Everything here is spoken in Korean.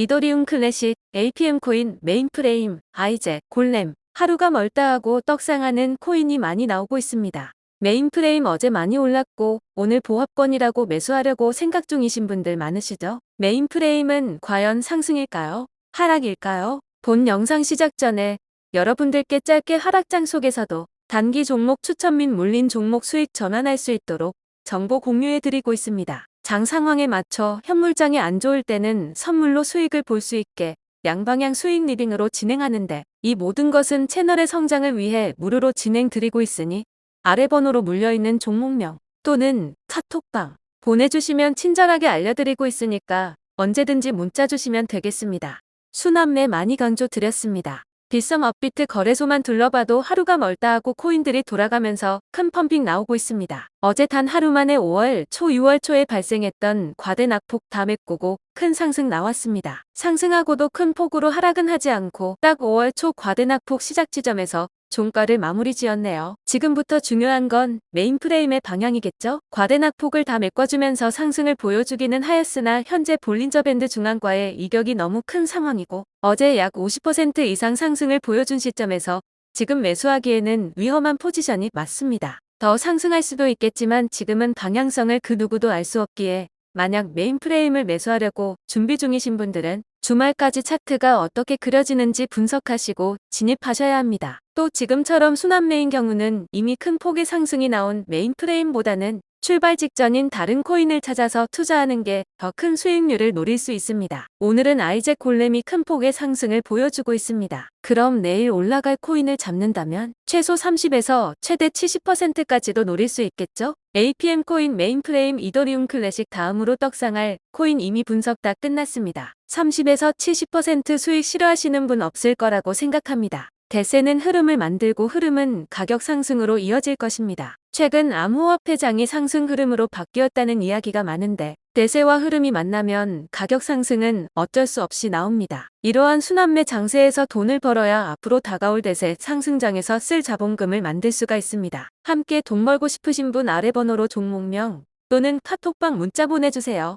이더리움 클래식, APM 코인, 메인프레임, 아이제, 골렘, 하루가 멀다 하고 떡상하는 코인이 많이 나오고 있습니다. 메인프레임 어제 많이 올랐고 오늘 보합권이라고 매수하려고 생각 중이신 분들 많으시죠? 메인프레임은 과연 상승일까요? 하락일까요? 본 영상 시작 전에 여러분들께 짧게 하락장 속에서도 단기 종목 추천 및 물린 종목 수익 전환할 수 있도록 정보 공유해 드리고 있습니다. 장 상황에 맞춰 현물장이 안 좋을 때는 선물로 수익을 볼 수 있게 양방향 수익 리딩으로 진행하는데 이 모든 것은 채널의 성장을 위해 무료로 진행 드리고 있으니 아래 번호로 물려있는 종목명 또는 카톡방 보내주시면 친절하게 알려드리고 있으니까 언제든지 문자 주시면 되겠습니다. 수남매 많이 강조 드렸습니다. 비썸 업비트 거래소만 둘러봐도 하루가 멀다 하고 코인들이 돌아가면서 큰 펌핑 나오고 있습니다. 어제 단 하루 만에 5월 초 6월 초에 발생했던 과대 낙폭 다 메꾸고 큰 상승 나왔습니다. 상승하고도 큰 폭으로 하락은 하지 않고 딱 5월 초 과대 낙폭 시작 지점에서 종가를 마무리 지었네요. 지금부터 중요한 건 메인 프레임의 방향이겠죠? 과대 낙 폭을 다 메꿔주면서 상승을 보여주기는 하였으나 현재 볼린저 밴드 중앙과의 이격이 너무 큰 상황이고 어제 약 50% 이상 상승을 보여준 시점에서 지금 매수하기에는 위험한 포지션이 맞습니다. 더 상승할 수도 있겠지만 지금은 방향성을 그 누구도 알 수 없기에 만약 메인 프레임을 매수하려고 준비 중이신 분들은 주말까지 차트가 어떻게 그려지는지 분석하시고 진입하셔야 합니다. 또 지금처럼 순환매인 경우는 이미 큰 폭의 상승이 나온 메인 프레임보다는 출발 직전인 다른 코인을 찾아서 투자하는 게 더 큰 수익률을 노릴 수 있습니다. 오늘은 아이제 골렘이 큰 폭의 상승을 보여주고 있습니다. 그럼 내일 올라갈 코인을 잡는다면 최소 30에서 최대 70%까지도 노릴 수 있겠죠? APM 코인 메인프레임 이더리움 클래식 다음으로 떡상할 코인 이미 분석 다 끝났습니다. 30에서 70% 수익 싫어하시는 분 없을 거라고 생각합니다. 대세는 흐름을 만들고 흐름은 가격 상승으로 이어질 것입니다. 최근 암호화폐장이 상승 흐름으로 바뀌었다는 이야기가 많은데 대세와 흐름이 만나면 가격 상승은 어쩔 수 없이 나옵니다. 이러한 순환매 장세에서 돈을 벌어야 앞으로 다가올 대세 상승장에서 쓸 자본금을 만들 수가 있습니다. 함께 돈 벌고 싶으신 분 아래 번호로 종목명 또는 카톡방 문자 보내주세요.